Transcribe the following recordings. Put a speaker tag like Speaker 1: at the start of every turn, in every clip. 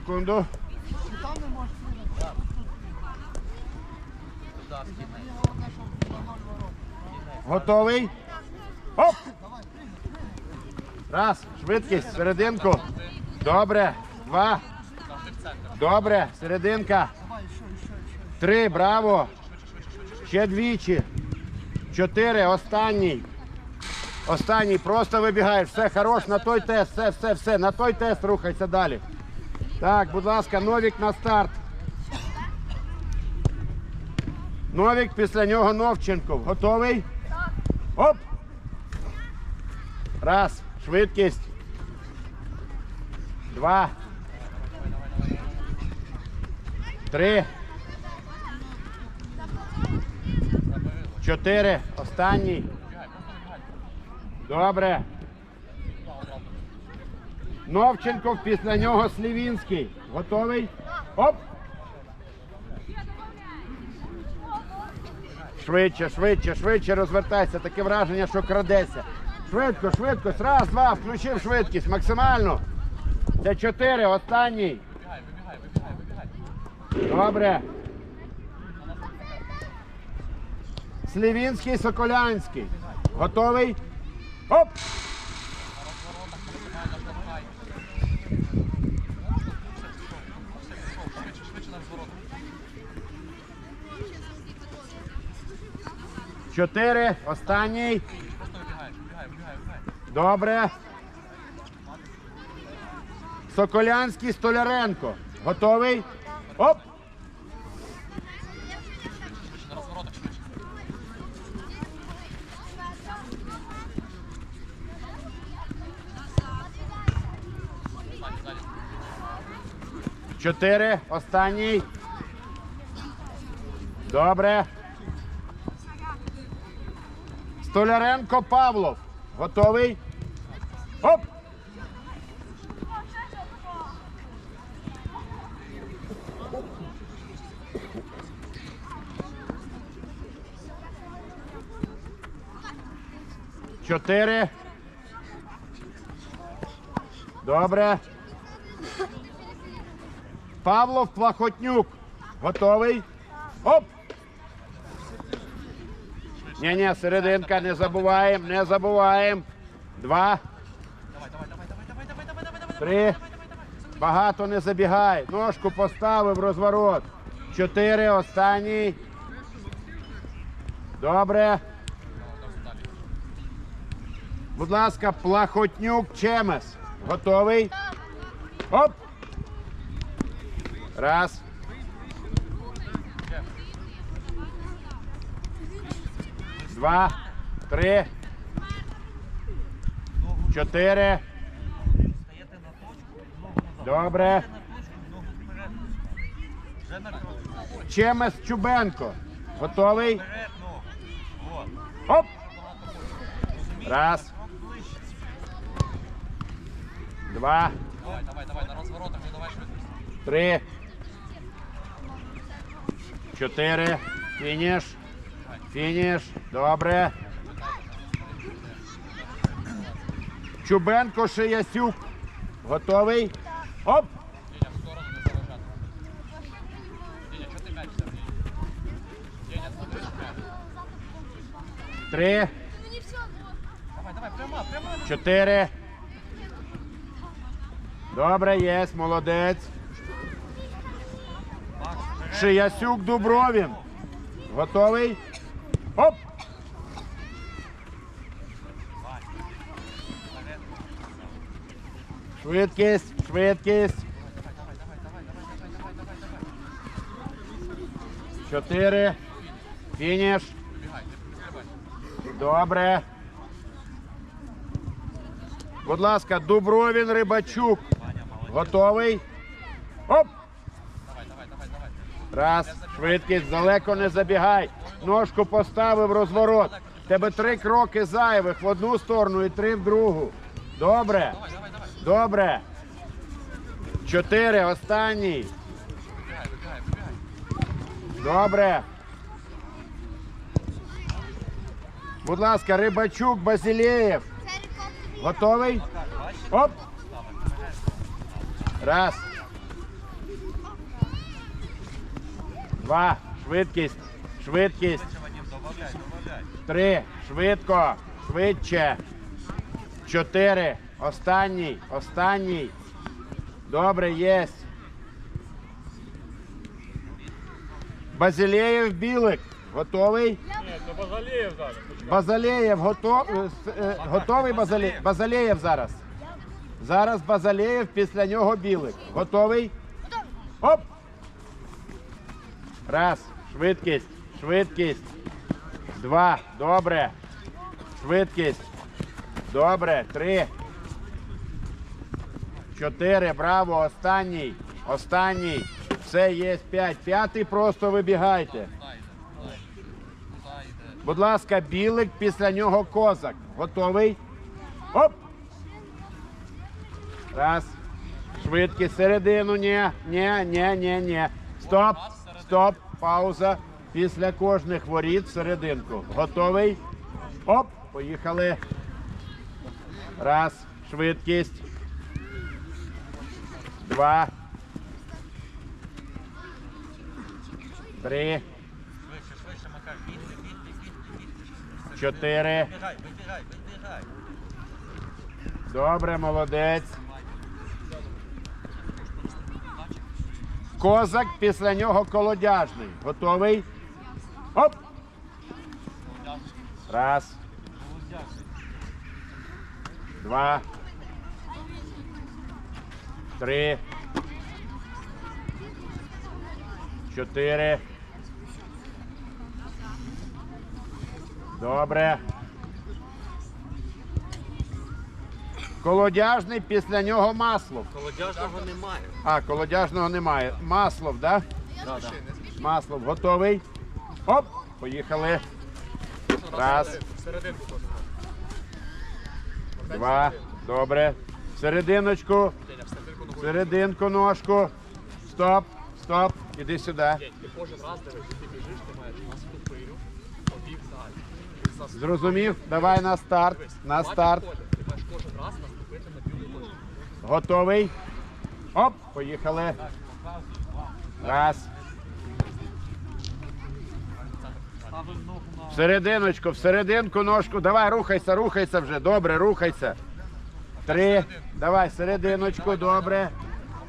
Speaker 1: секунду. Готовий? Оп! Раз, швидкість, серединку. Добре. Два. Добре, серединка. Три, браво. Ще двічі. Чотири, останній. Останній, просто вибігаєш. Все, хорош, на той тест, все, все, все, на той тест рухайся далі. Так, будь ласка, Новік на старт. Новік, після нього Новченков. Готовий? Оп! Раз, швидкість. Два. Три. Чотири. Останній. Добре. Новченков, після нього Слівінський. Готовий? Оп! Швидше, швидше, швидше розвертайся. Таке враження, що крадеться. Швидко, швидко. Раз, два, включив швидкість. Максимально. Це чотири, останній. Добре. Слівінський, Соколянський. Готовий? Оп! Чотири. Останній. Добре. Соколянський, Столяренко. Готовий? Оп! Чотири. Останній. Добре. Столяренко Павлов. Готовий? Оп! Чотири. Добре. Павлов Плахотнюк. Готовий? Оп! Ні, ні, серединка, не забуваємо, не забуваємо. Два. Три. Багато не забігай. Ножку поставив, розворот. Чотири, останній. Добре. Будь ласка, Плахотнюк Чемес. Готовий? Оп! Раз. Два. Три. Чотири. Добре. Чемес Чубенко. Готовий? Оп! Раз. Два.
Speaker 2: Давай, давай, давай, на розворотах, давай швидкість.
Speaker 1: Три. Чотири. Фініш. Фініш. Добре. Чубенко Шиясюк. Готовий? Оп! Три. Чотири. Добре, є, молодець. Шиясюк Дубровін. Готовий? Оп!
Speaker 2: Вань. Вперед.
Speaker 1: Швидкість, швидкість.
Speaker 2: Давай, давай, давай, давай, давай, давай, давай, давай.
Speaker 1: Чотири. Фініш. Добре. Будь ласка, Дубровін Рибачук. Готовий? Оп! Раз, швидкість, далеко не забігай. Ножку поставив розворот. Тебе три кроки зайвих в одну сторону і три в другу. Добре. Добре. Чотири. Останній. Добре. Будь ласка, рибачук, Базилєєв. Готовий? Оп! Раз. Два. Швидкість. Швидкість. Три. Швидко. Швидше. Чотири. Останній. Останній. Добре, єсть. Базилеєв білик. Готовий?
Speaker 3: Ні, це Базалєєв зараз.
Speaker 1: Базалеєв готов... е, е, готовий Базалеєв? Базалеєв зараз. Зараз Базалеєв, після нього білик. Готовий? Оп! Раз. Швидкість. Швидкість. Два. Добре. Швидкість. Добре. Три. Чотири. Браво. Останній. Останній. Все, є п'ять. П'ятий просто вибігайте. Будь ласка, білик, після нього козак. Готовий? Оп! Раз. Швидкість середину. Ні, ні, ні, ні, ні. Стоп, стоп, пауза. Після кожних воріт серединку. Готовий? Оп! Поїхали. Раз. Швидкість. Два. Три. Чотири. Добре, молодець. Козак, після нього колодяжний. Готовий? Оп! Раз. Два. Три. Чотири. Добре. Колодяжний, після нього маслов.
Speaker 2: Колодяжного немає.
Speaker 1: А, колодяжного немає. Маслов, да? Маслов готовий. Оп! Поїхали. Раз, два. Добре. Серединочку. Серединку ножку. Стоп, стоп. Іди сюди.
Speaker 3: Ти кожен раз дивись, ти біжиш, ти маєш наступив, побіг далі.
Speaker 1: Зрозумів? Давай на старт. На старт.
Speaker 3: Ти маєш кожен раз наступити на точку.
Speaker 1: Готовий. Оп, поїхали. Раз.
Speaker 2: Ставив ногу на...
Speaker 1: В серединочку, в серединку ножку. Давай, рухайся, рухайся вже. Добре, рухайся. Три. Давай, серединочку, добре.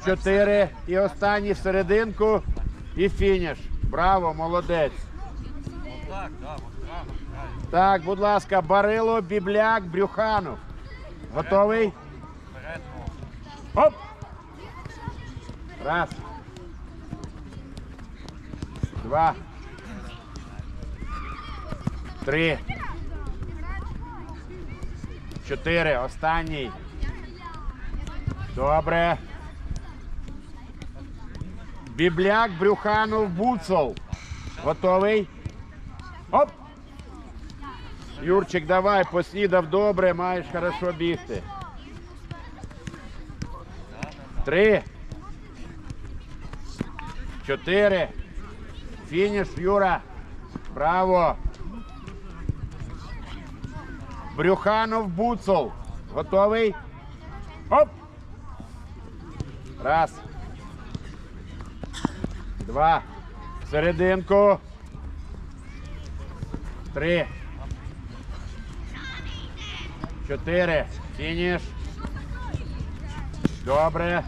Speaker 1: Чотири. І останній в серединку. І фініш. Браво, молодець.
Speaker 2: Так,
Speaker 1: будь ласка, Барило, Бібляк, Брюханов. Готовий? Оп! Раз. Два. Три. Чотири. Останній. Добре. Бібляк, Брюханов, Буцол. Готовий? Оп! Юрчик, давай, поснідав добре, маєш хорошо бігти. Три. Чотири. Фініш, Юра. Браво. Брюханов Буцол. Готовий? Оп. Раз. Два. Серединку. Три. Чотири. Фініш. Добре.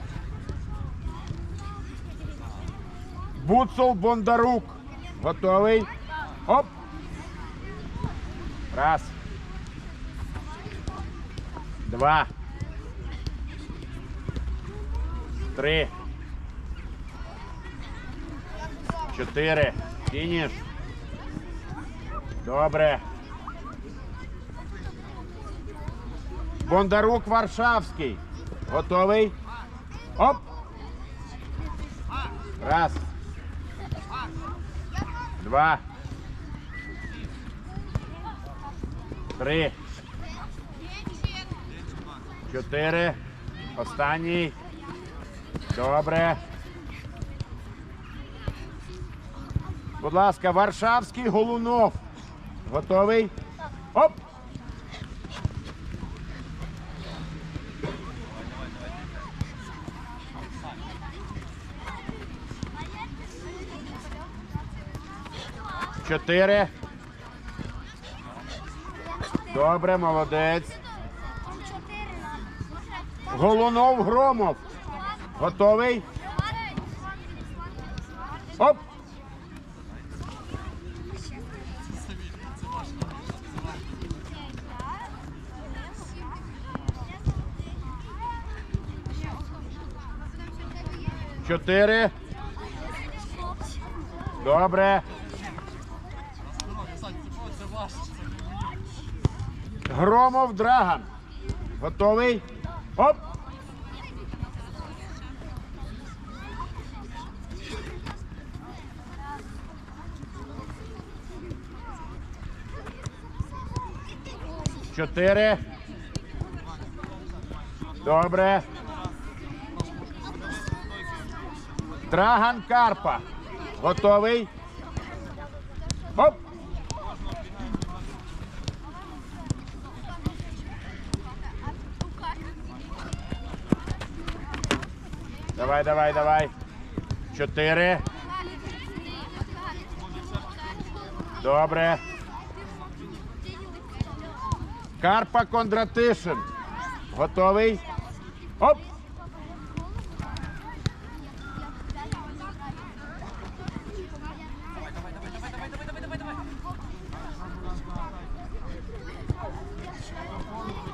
Speaker 1: Буцул Бондарук. Готовий. Оп. Раз. Два. Три. Чотири. Фініш. Добре. Бондарук Варшавський. Готовий? Оп! Раз. Два. Три. Чотири. Останній. Добре. Будь ласка, Варшавський Голунов. Готовий? Оп! Чотири. Добре, молодець. Голунов Громов. Готовий? Оп! Чотири. Добре. Громов Драган. Готовий? Оп! Чотири. Добре. Драган Карпа. Готовий? Оп! Давай, давай, давай. Чотири. Добре. Карпа Кондратишин. Готовий? Оп!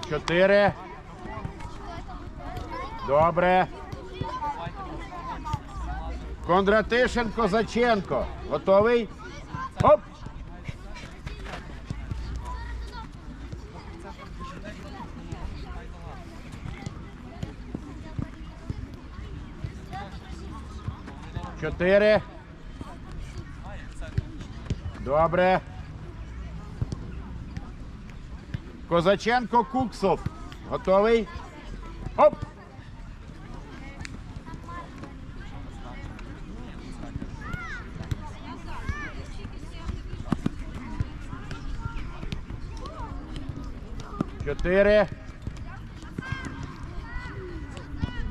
Speaker 1: Чотири. Добре. Кондратишин Козаченко. Готовий? Оп! Чотири. Добре. Козаченко Куксов. Готовий? Оп! Чотири.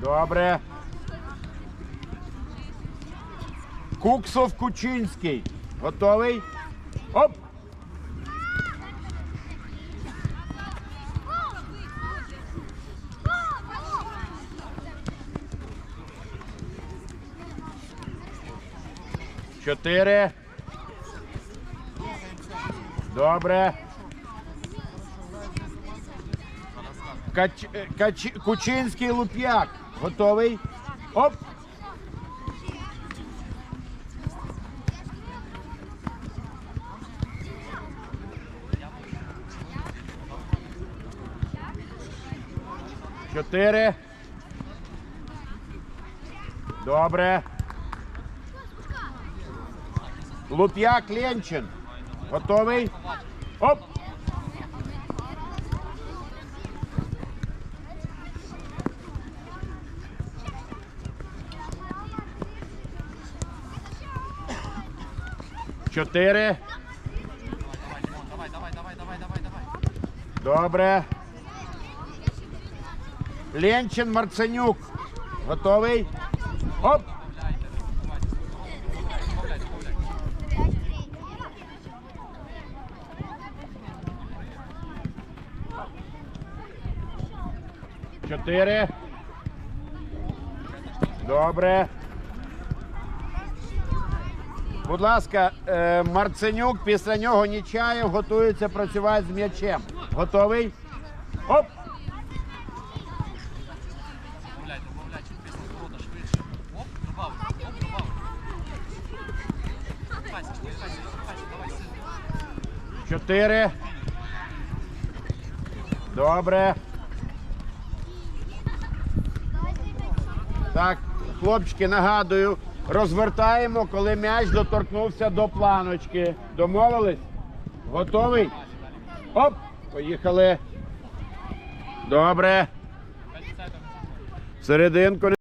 Speaker 1: Добре. Куксов Кучинський. Готовий? Оп! Чотири. Добре. Кач... е, Кач... Кучинський Луп'як. Готовий? Оп! Чотири. Добре. Луп'як Ленчин. Готовий? Оп! Чотири.
Speaker 2: Давай, давай, давай, давай, давай, давай.
Speaker 1: Добре. Ленчин Марценюк. Готовий? Оп! Чотири. Добре. Будь ласка, е, Марценюк, після нього Нічаєв готується працювати з м'ячем. Готовий? Оп! Чотири. Добре. Так, хлопчики, нагадую, розвертаємо, коли м'яч доторкнувся до планочки. Домовились? Готовий? Оп! Поїхали. Добре. Серединку.